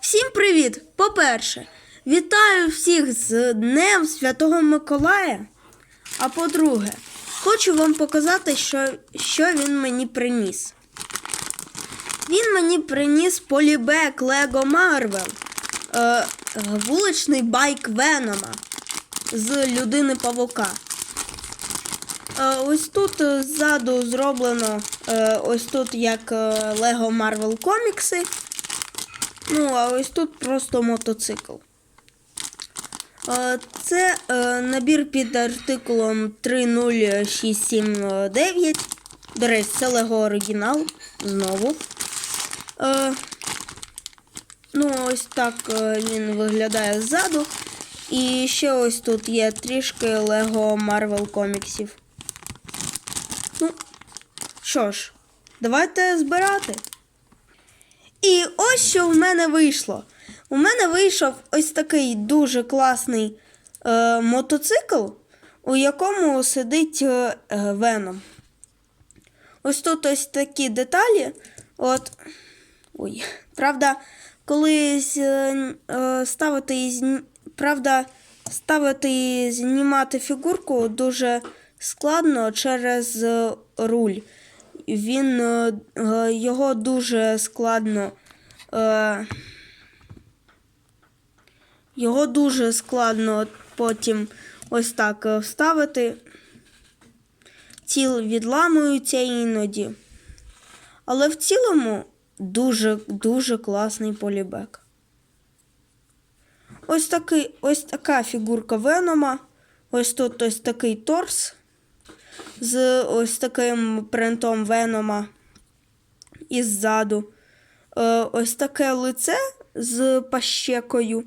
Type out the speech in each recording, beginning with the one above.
Всім привіт! По-перше, вітаю всіх з Днем Святого Миколая. А по-друге, хочу вам показати, що, що він мені приніс. Він мені приніс полібек Лего Марвел, е, вуличний байк Венома з людини Павука. Е, Ось тут ззаду зроблено е, ось тут як Лего Марвел комікси. Ну, а ось тут просто мотоцикл. Це е, набір під артикулом 30679. До речі, це Лего оригінал. Знову. Е, Ну, ось так е, він виглядає ззаду. І ще ось тут є трішки Лего Марвел коміксів. Ну, що ж, давайте збирати. І ось що в мене вийшло. У мене вийшов ось такий дуже класний е, мотоцикл, у якому сидить е, е, Веном. Ось тут ось такі деталі. От. Ой. Правда, коли е, ставити правда, ставити знімати фігурку дуже складно через е, руль. Він е, е, його дуже складно. Е, його дуже складно потім ось так вставити. Ціл відламуються іноді. Але в цілому дуже дуже класний полібек. Ось такий, ось така фігурка Венома. Ось тут ось такий торс з ось таким принтом Венома і ззаду. Е, ось таке лице з пащекою.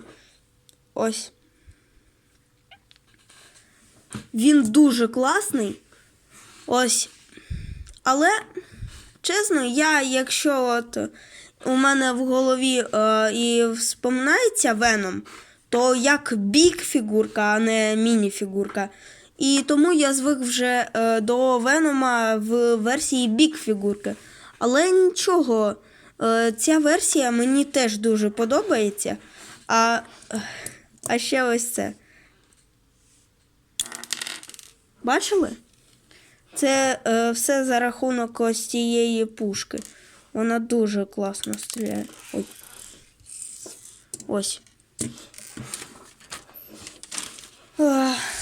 Ось. Він дуже класний. Ось. Але, чесно, я, якщо от у мене в голові е, і вспоминається Веном, то як бік фігурка, а не міні-фігурка. І тому я звик вже е, до Венома в версії бік фігурки. Але нічого, е, ця версія мені теж дуже подобається. А, а ще ось це. Бачили? Це е, все за рахунок ось цієї пушки. Вона дуже класно стріляє. Ой. Ось. Ах.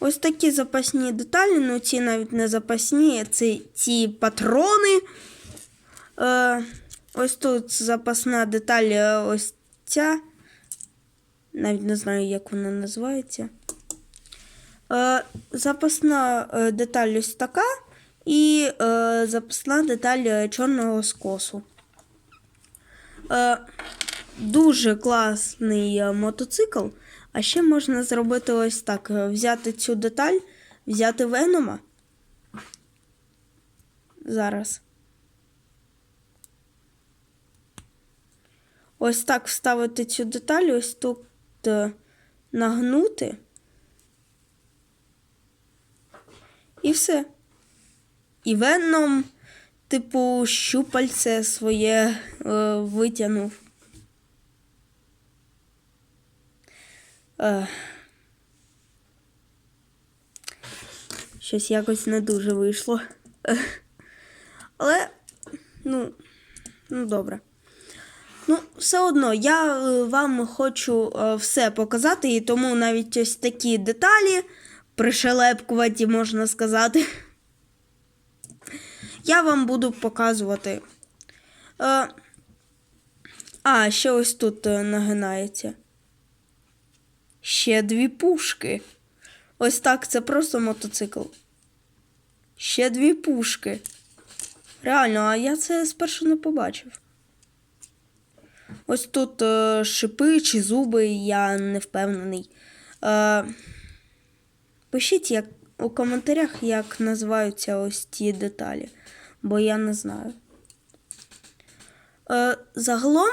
Ось такі запасні деталі, ну ці навіть не запасні, це ці патрони. Е, ось тут запасна деталь, е, ось ця. Навіть не знаю, як вона називається. Е, запасна е, деталь ось така. І е, запасна деталь е, чорного скосу. Е, дуже класний мотоцикл. А ще можна зробити ось так: е, взяти цю деталь, взяти Венома. Зараз. Ось так вставити цю деталь, ось тут е, нагнути. І все. І Веном, типу, щупальце своє е, витягнув. Щось якось не дуже вийшло. Але, ну, ну добре. Ну, все одно, я е, вам хочу е, все показати, і тому навіть ось такі деталі пришелепкуваті, можна сказати. Я вам буду показувати. Е, а, ще ось тут нагинається. Ще дві пушки. Ось так, це просто мотоцикл. Ще дві пушки. Реально, а я це спершу не побачив. Ось тут е, шипи чи зуби, я не впевнений. Е, пишіть як, у коментарях, як називаються ось ті деталі, бо я не знаю. Е, загалом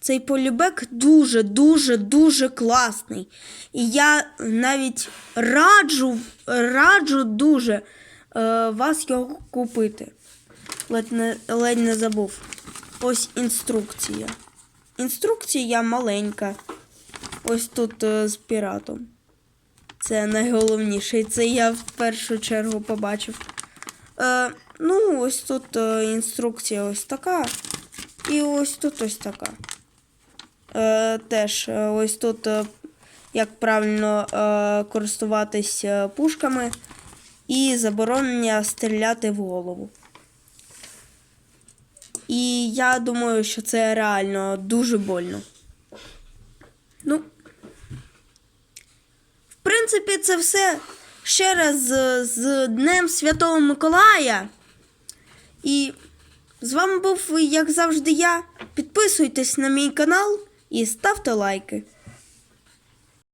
цей полібек дуже, дуже, дуже класний. І я навіть раджу, раджу дуже е, вас його купити. Ледь не, ледь не забув. ось інструкція. Інструкція маленька. Ось тут е, з піратом. Це найголовніше. І це я в першу чергу побачив. Е, ну, ось тут е, інструкція ось така. І ось тут ось така. Е, теж е, ось тут е, як правильно користуватись е, пушками і заборонення стріляти в голову. І я думаю, що це реально дуже больно. Ну, в принципі, це все. Ще раз з Днем Святого Миколая. І з вами був, як завжди, я. Підписуйтесь на мій канал і ставте лайки.